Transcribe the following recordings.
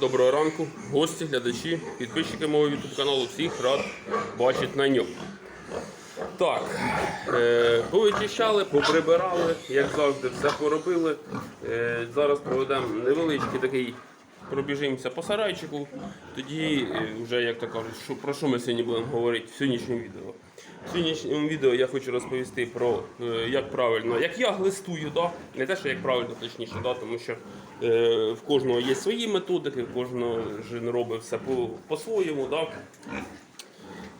Доброго ранку, гості, глядачі, підписчики мого YouTube каналу. Всіх рад бачити на ньому. Так, е, повичищали, поприбирали, як завжди, все поробили. Е, зараз проведемо невеличкий такий, пробіжимося по сарайчику. Тоді е, вже, як то кажуть, про що ми сьогодні будемо говорити в сьогоднішньому відео. В сьогоднішньому відео я хочу розповісти про е, як правильно, як я глистую, да? не те, що як правильно, точніше, да? тому що е, в кожного є свої методики, в кожного ж робить все по- по-своєму. Да?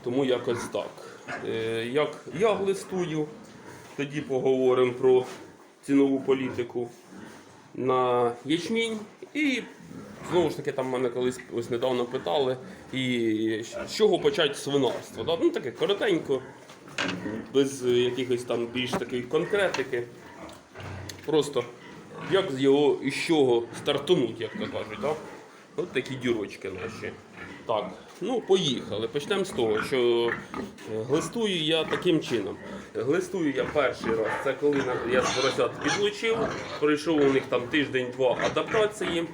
Тому якось так. Е, Як я глистую, тоді поговоримо про цінову політику на ячмінь. І знову ж таки, там мене колись ось недавно питали, і з чого почати свинарство. Да? Ну таке коротенько, без якихось там більш такої конкретики. Просто як з його і з чого стартануть, як то кажуть. Так? От такі дірочки наші. Так, ну поїхали. Почнемо з того, що е, глистую я таким чином. Глистую я перший раз. Це коли я з поросят підлучив, пройшов у них там тиждень-два адаптації,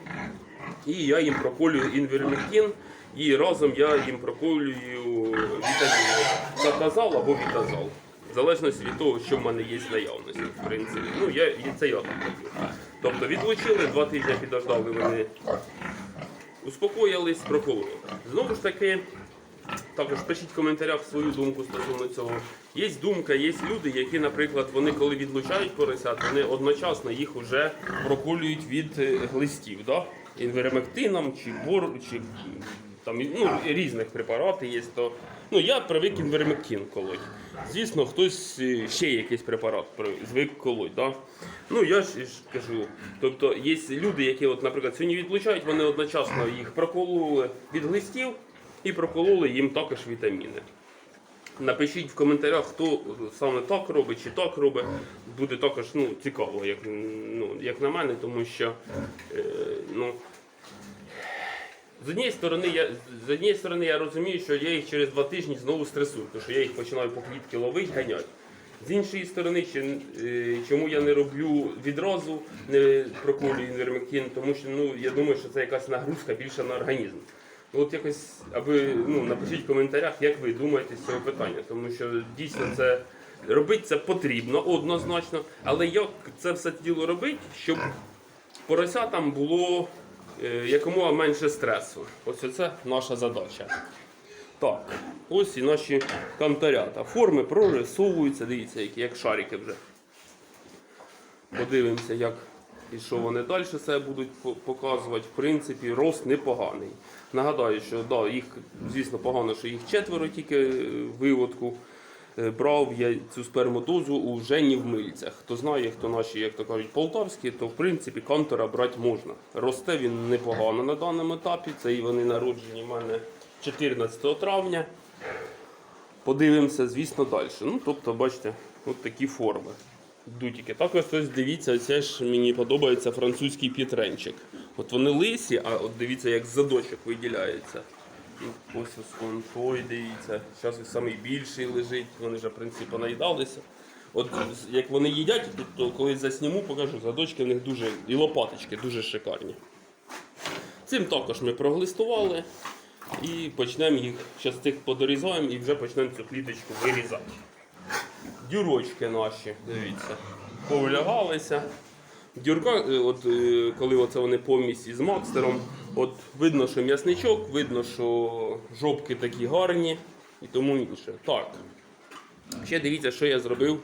і я їм проколюю інвермектин, і разом я їм проколюю вітаміни. Сатазал або вітазал. В залежності від того, що в мене є наявності, в принципі. Ну, я, це я так роблю. Тобто відлучили, два тижні підождали вони успокоїлись, прокололи. Знову ж таки, також пишіть в коментарях свою думку стосовно цього. Є думка, є люди, які, наприклад, вони коли відлучають поросят, вони одночасно їх вже проколюють від е, глистів, да? інвермектином чи бор, чи там ну, різних препаратів є. То, ну, я привик інвермектин колоть. Звісно, хтось е, ще якийсь препарат звик колоть. Да? Ну я ж, кажу, тобто є люди, які, от, наприклад, сьогодні відлучають, вони одночасно їх прокололи від глистів і прокололи їм також вітаміни. Напишіть в коментарях, хто саме так робить чи так робить. Буде також ну, цікаво, як, ну, як на мене, тому що е, ну, з однієї сторони, я з однієї сторони я розумію, що я їх через два тижні знову стресую, тому що я їх починаю по клітки ловити, ганяти. З іншої сторони, е, чому я не роблю відразу, не проколюю інвермектин, тому що ну, я думаю, що це якась нагрузка більше на організм. От якось, аби ну, напишіть в коментарях, як ви думаєте з цього питання, тому що дійсно це робити це потрібно однозначно, але як це все діло робити, щоб поросятам було е, якомога менше стресу. Ось це наша задача. Так, ось і наші кантарята. Форми прорисовуються, дивіться, які як шарики вже. Подивимося, як і що вони далі себе будуть показувати. В принципі, рост непоганий. Нагадаю, що да, їх, звісно, погано, що їх четверо тільки е, виводку. Е, Брав я цю спермодозу у Жені в Мильцях. Хто знає, хто наші, як то кажуть, полтавські, то в принципі кантора брати можна. Росте він непогано на даному етапі. Це і вони народжені в мене 14 травня. Подивимося, звісно, далі. Ну, тобто, бачите, от такі форми. Дутики. Також ось дивіться, це ж мені подобається французький пітренчик. От вони лисі, а от дивіться, як задочок виділяється. Ось ось вон той, дивіться. Зараз ось самий більший лежить, вони вже в принципі понаїдалися. От як вони їдять, то, коли засніму, покажу, задочки в них дуже і лопаточки дуже шикарні. Цим також ми проглистували і почнемо їх, зараз цих подорізаємо і вже почнемо цю кліточку вирізати. Дюрочки наші, дивіться, повлягалися. Дюрка, е, от, е, коли оце вони помість із Макстером, от видно, що м'ясничок, видно, що жопки такі гарні і тому інше. Так. Ще дивіться, що я зробив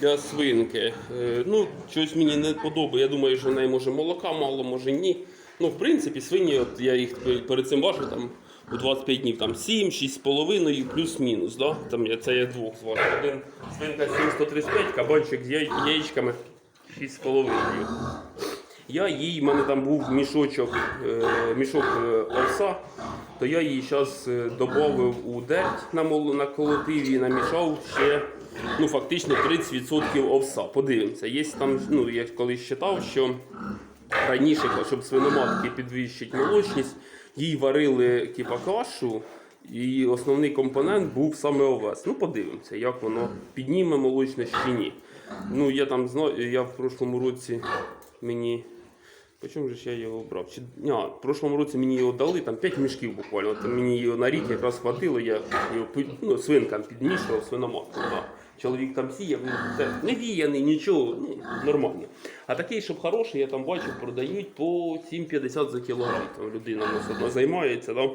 для свинки. Е, ну, щось мені не подобається. Я думаю, що в неї може молока мало, може ні. Ну, в принципі, свині, от я їх перед цим важив там у 25 днів там 7, 6,5 плюс-мінус. Да? Там це я двох зважив. Один свинка 735, кабанчик з яєчками 6,5. Я їй, в мене там був мішочок, е, мішок е, овса, то я її зараз додав у дерть на, на колотиві і намішав ще ну, фактично 30% овса. Подивимося. Є там, ну, я колись читав, що раніше, щоб свиноматки підвищити молочність, їй варили типа, кашу, і основний компонент був саме овес. Ну, подивимося, як воно підніме молочність чи ні. Ну, я там знаю, я в прошлому році мені По чому ж я його брав? Чи... Ня, в прошлому році мені його дали, там 5 мішків буквально. От мені його на рік якраз хватило, я його ну, свинкам підмішував, свиноматку. Да. Чоловік там сіяв, він це не віяний, нічого, ну, нормально. А такий, щоб хороший, я там бачив, продають по 7,50 за кілограм. Там людина у нас одна займається. Да?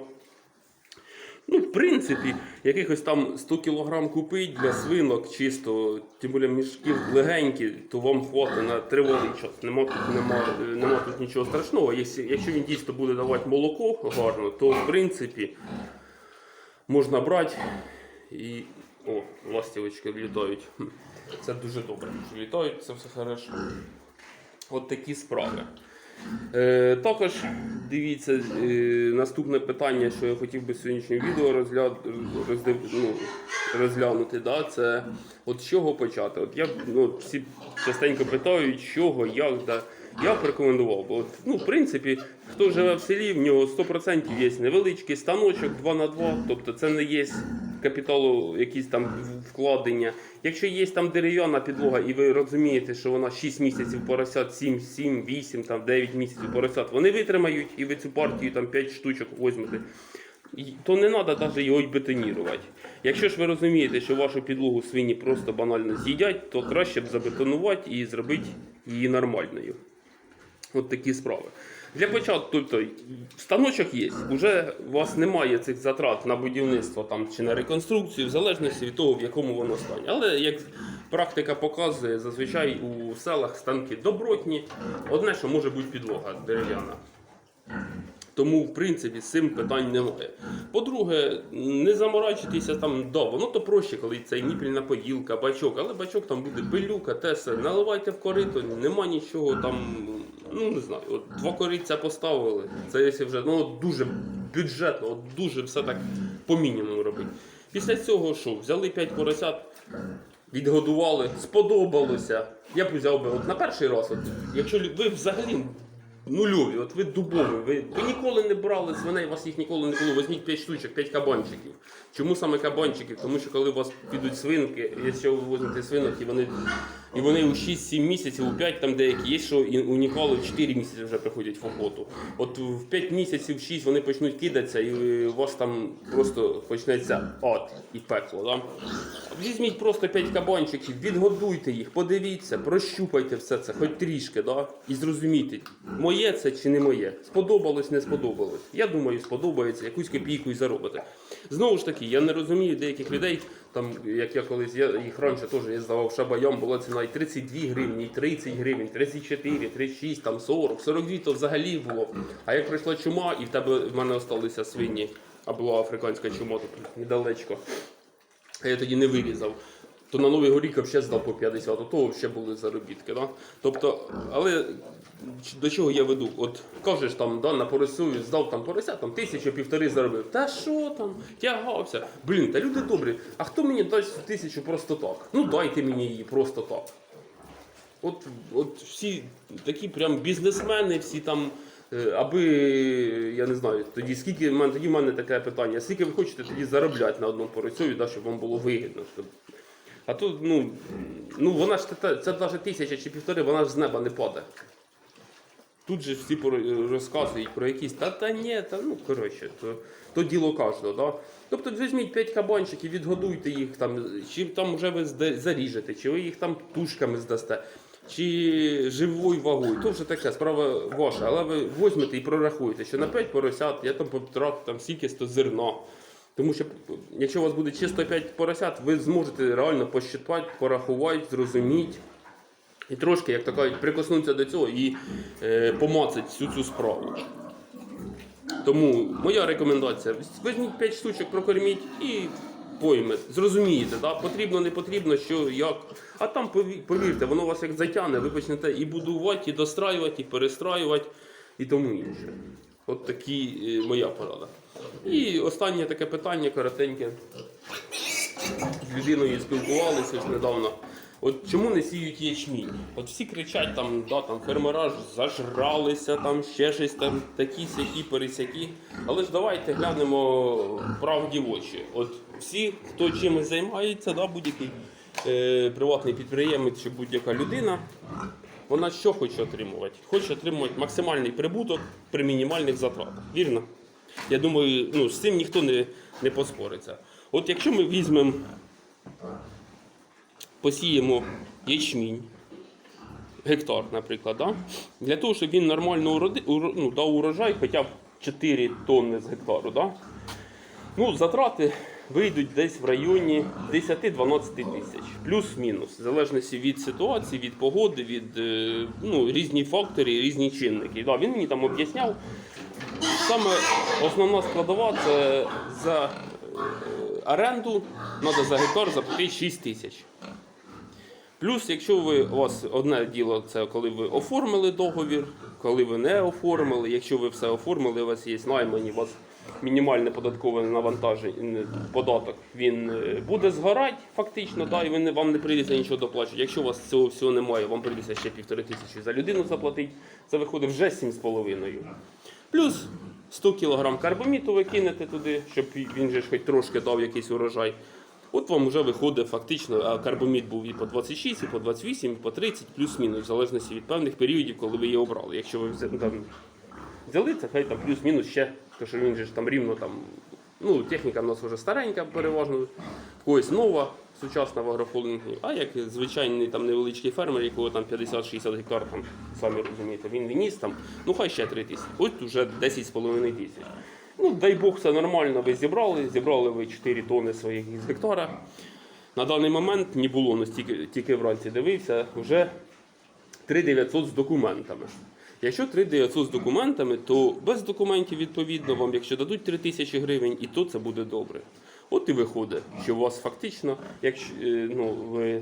Ну, в принципі, якихось там 100 кг купить для свинок чисто, тим більше мішків легенькі, то вам хватить на тривалий час. Нема тут, нема, нема тут нічого страшного. Якщо він дійсно буде давати молоко гарно, то в принципі можна брати і. О, ластівочки літають. Це дуже добре. що Літають, це все хорошо. От такі справи. Е, також дивіться, е, наступне питання, що я хотів би в сьогоднішньому відео розгля... роздив... ну, розглянути, да, це от з чого почати. От я ну, всі частенько питають, з чого, як, да. Я б рекомендував, бо ну, в принципі, хто живе в селі, в нього 100% є невеличкий станочок 2 на 2 тобто це не є капіталу якісь там вкладення. Якщо є там дерев'яна підлога, і ви розумієте, що вона 6 місяців поросят, 7, 7, 8, там 9 місяців поросят, вони витримають і ви цю партію там 5 штучок візьмете. То не треба навіть його й бетонірувати. Якщо ж ви розумієте, що вашу підлогу свині просто банально з'їдять, то краще б забетонувати і зробити її нормальною. От такі справи. Для початку, тобто, станочок є, вже у вас немає цих затрат на будівництво там, чи на реконструкцію, в залежності від того, в якому воно стані. Але як практика показує, зазвичай у селах станки добротні. Одне, що може бути підлога дерев'яна. Тому, в принципі, з цим питань немає. По-друге, не заморачуйтеся там, да, воно то проще, коли це ніпільна поділка, бачок, але бачок там буде пилюка, теса, наливайте в корито, нема нічого там, ну не знаю, от два кориця поставили. Це якщо вже ну, дуже бюджетно, от дуже все так по мінімуму робити. Після цього що, взяли 5 поросят, відгодували, сподобалося. Я б взяв би от на перший раз, от, якщо ви взагалі нульові, от ви дубові, ви, ви ніколи не брали свиней, у вас їх ніколи не було. Візьміть 5 штучок, 5 кабанчиків. Чому саме кабанчиків? Тому що коли у вас підуть свинки, якщо ви візьмете свинок, і вони, і вони у 6-7 місяців, у 5 там деякі є, що і унікали в 4 місяці вже приходять в охоту. От в 5 місяців, 6 вони почнуть кидатися, і у вас там просто почнеться ад і пекло. Да? Візьміть просто 5 кабанчиків, відгодуйте їх, подивіться, прощупайте все це, хоч трішки, да? і зрозумійте, моє це чи не моє. Сподобалось, не сподобалось. Я думаю, сподобається, якусь копійку і заробите. Знову ж таки, я не розумію деяких людей, там, як я колись, я їх раніше теж я здавав шабаям, була ціна і 32 гривні, і 30 гривень, 34, 36, там 40, 42 то взагалі було. А як прийшла чума, і в тебе в мене залишилися свині, а була африканська чума тут недалечко а я тоді не вирізав. То на Новий горік взагалі здав по 50, а то взагалі були заробітки. Да? Тобто, але до чого я веду? От кажеш там, да, на поросю здав там порося, там тисячу півтори заробив. Та що там? Тягався. Блін, та люди добрі. А хто мені дасть тисячу просто так? Ну дайте мені її просто так. От, от всі такі прям бізнесмени, всі там. е, Аби я не знаю, тоді скільки тоді в мене таке питання, скільки ви хочете тоді заробляти на одному поросьові, да, щоб вам було вигідно. Щоб... А тут, ну, ну вона ж це, навіть тисяча чи півтори, вона ж з неба не падає. Тут же всі розказують про якісь та та ні, та ну коротше, то, то діло кожного. Да? Тобто візьміть 5 кабанчиків, відгодуйте їх там, чи там вже ви заріжете, чи ви їх там тушками здасте, чи живою вагою. То вже таке справа ваша. Але ви візьмете і прорахуєте, що на 5 поросят я там потратив там стільки сто зерна. Тому що якщо у вас буде чисто 5 поросят, ви зможете реально посчитати, порахувати, зрозуміти. І трошки, як то кажуть, прикоснутися до цього і е, помацати всю цю справу. Тому моя рекомендація: візьміть 5 штучок, прокорміть і поймете. Зрозумієте, да? потрібно, не потрібно, що, як. А там повірте, воно вас як затягне, ви почнете і будувати, і достраювати, і перестраювати, і тому інше. От такі е, моя порада. І останнє таке питання коротеньке з людиною спілкувалися ж недавно. От чому не сіють ячмінь? От всі кричать там, да, там фермера зажралися, там ще щось там такі сякі, пересякі. Але ж давайте глянемо правді в очі. От всі, хто чимось займається, да, будь-який е, приватний підприємець чи будь-яка людина, вона що хоче отримувати? Хоче отримувати максимальний прибуток при мінімальних затратах. Вірно? Я думаю, ну, з цим ніхто не, не поспориться. От якщо ми візьмемо, посіємо ячмінь, гектар, наприклад, да? для того, щоб він нормально уроди, уро- ну, дав урожай хоча б 4 тонни з гектару. Да? Ну, затрати вийдуть десь в районі 10-12 тисяч, плюс-мінус, в залежності від ситуації, від погоди, від е, ну, різні фактори, різні чинники. Да, він мені там об'ясняв. Саме основна складова це за е, оренду треба за гектар заплатити 6 тисяч. Плюс, якщо ви у вас одне діло, це коли ви оформили договір, коли ви не оформили, якщо ви все оформили, у вас є наймані, у вас мінімальне податкове навантаження, податок, він е, буде згорати фактично, да, і ви вам не прийдеться нічого доплачувати. Якщо у вас цього всього немає, вам прийдеться ще півтори тисячі за людину заплатити, це виходить вже 7,5. Плюс 100 кг карбоміту ви кинете туди, щоб він же хоч трошки дав якийсь урожай. От вам вже виходить фактично, а карбомід був і по 26, і по 28, і по 30, плюс-мінус, в залежності від певних періодів, коли ви її обрали. Якщо ви там, взяли, це хай там плюс-мінус ще, тому що він же ж там рівно там. Ну, техніка в нас вже старенька переважно, когось нова, сучасна в агрохолдингу, а як звичайний там невеличкий фермер, якого там 50-60 гектар, там, самі розумієте, він вніс там, ну хай ще 3 тисячі. Ось вже 10,5 тисяч. Ну, дай Бог, все нормально, ви зібрали, зібрали ви 4 тони своїх з гектара. На даний момент не було, ну, тільки, тільки вранці дивився, вже 3900 з документами. Якщо 3900 з документами, то без документів, відповідно, вам, якщо дадуть 3000 гривень, і то це буде добре. От і виходить, що у вас фактично, якщо е, ну, ви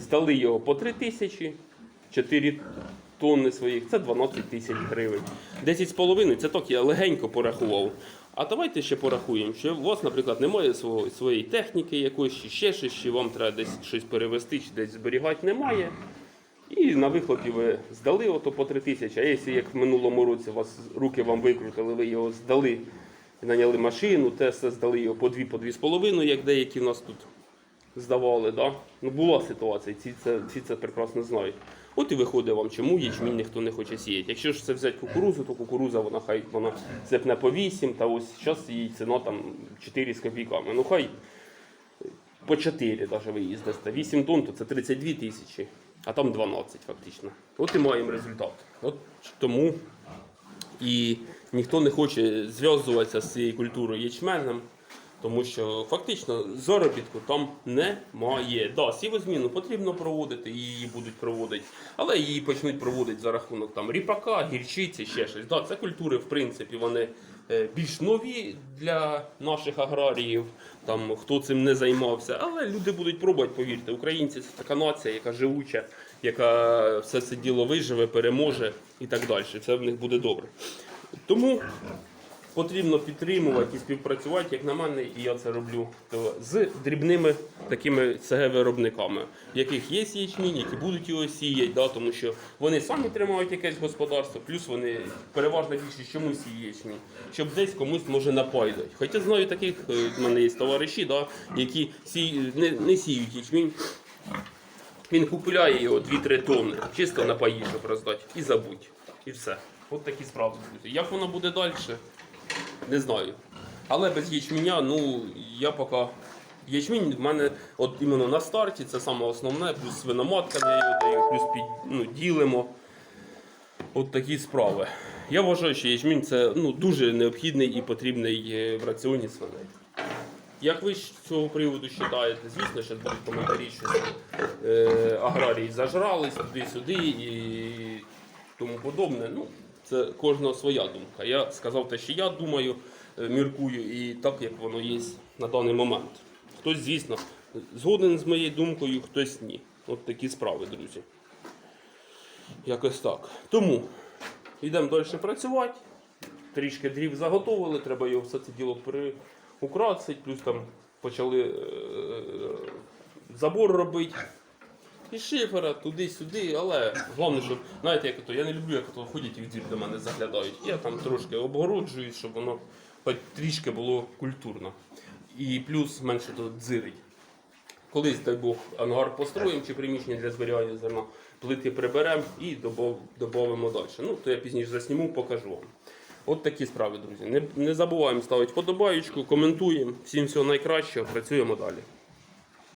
здали його по 3000, 4 тонни своїх, це 12 тисяч гривень. 10,5 це так я легенько порахував. А давайте ще порахуємо, що у вас, наприклад, немає свого, своєї техніки якоїсь, чи ще щось, чи вам треба десь щось перевезти, чи десь зберігати немає. І на вихлопі ви здали ото по 3 тисячі. А якщо як в минулому році вас руки вам викрутили, ви його здали, наняли машину, те здали його по 2 по 2,5, як деякі в нас тут здавали. Да? Ну була ситуація, ці це, ці це прекрасно знають. От і виходить вам, чому ячмінь ніхто не хоче сіяти. Якщо ж це взяти кукурузу, то кукуруза вона хай вона сипне по 8, та ось зараз її ціна там 4 з копійками. Ну хай по 4 навіть ви їздите. 8 тонн, то це 32 тисячі, а там 12 фактично. От і маємо результат. От тому і ніхто не хоче зв'язуватися з цією культурою ячменем, тому що фактично заробітку там немає. Да, сівозміну потрібно проводити, її будуть проводити, але її почнуть проводити за рахунок там ріпака, гірчиці, ще щось. Да, це культури, в принципі, вони е, більш нові для наших аграріїв, там хто цим не займався, але люди будуть пробувати, повірте, українці це така нація, яка живуча, яка все це діло виживе, переможе і так далі. Це в них буде добре. Тому потрібно підтримувати і співпрацювати, як на мене, і я це роблю з дрібними такими СГ-виробниками, в яких є ячмінь, які будуть його сіяти, да, тому що вони самі тримають якесь господарство, плюс вони переважно більшість чому сіють ячмінь, щоб десь комусь може напайдати. Хоча знаю таких, е, в мене є товариші, да, які сі... не, не сіють ячмінь. Він купує його 2-3 тонни, чисто на паї, роздати, і забудь. І все. От такі справи. друзі. Як воно буде далі, не знаю. Але без ячменя, ну, я поки. Ячмінь в мене от іменно на старті, це саме основне, плюс свиноматкам я даю, плюс під, ну, ділимо. От такі справи. Я вважаю, що ячмінь це ну, дуже необхідний і потрібний е, в раціоні свиней. Як ви з цього приводу вважаєте? Звісно, що будуть коментарі, що е, аграрії зажрались туди-сюди і тому подобне. Ну, це кожного своя думка. Я сказав те, що я думаю, е, міркую, і так, як воно є на даний момент. Хтось, звісно, згоден з моєю думкою, хтось ні. От такі справи, друзі. Якось так. Тому йдемо далі працювати. Трішки дрів заготовили, треба його все це діло приукрасити, плюс там почали е, забор робити. І шифера туди-сюди, але головне, щоб, знаєте, як то, я не люблю, як то ходять і в двір до мене заглядають. Я там трошки обгороджую, щоб воно трішки було культурно. І плюс менше тут дзирить. Колись, дай Бог, ангар построїмо чи приміщення для зберігання зерна, плити приберемо і додамо далі. Ну, то я пізніше засніму, покажу вам. От такі справи, друзі. Не, не забуваємо ставити подобаєчку, коментуємо. Всім всього найкращого, працюємо далі.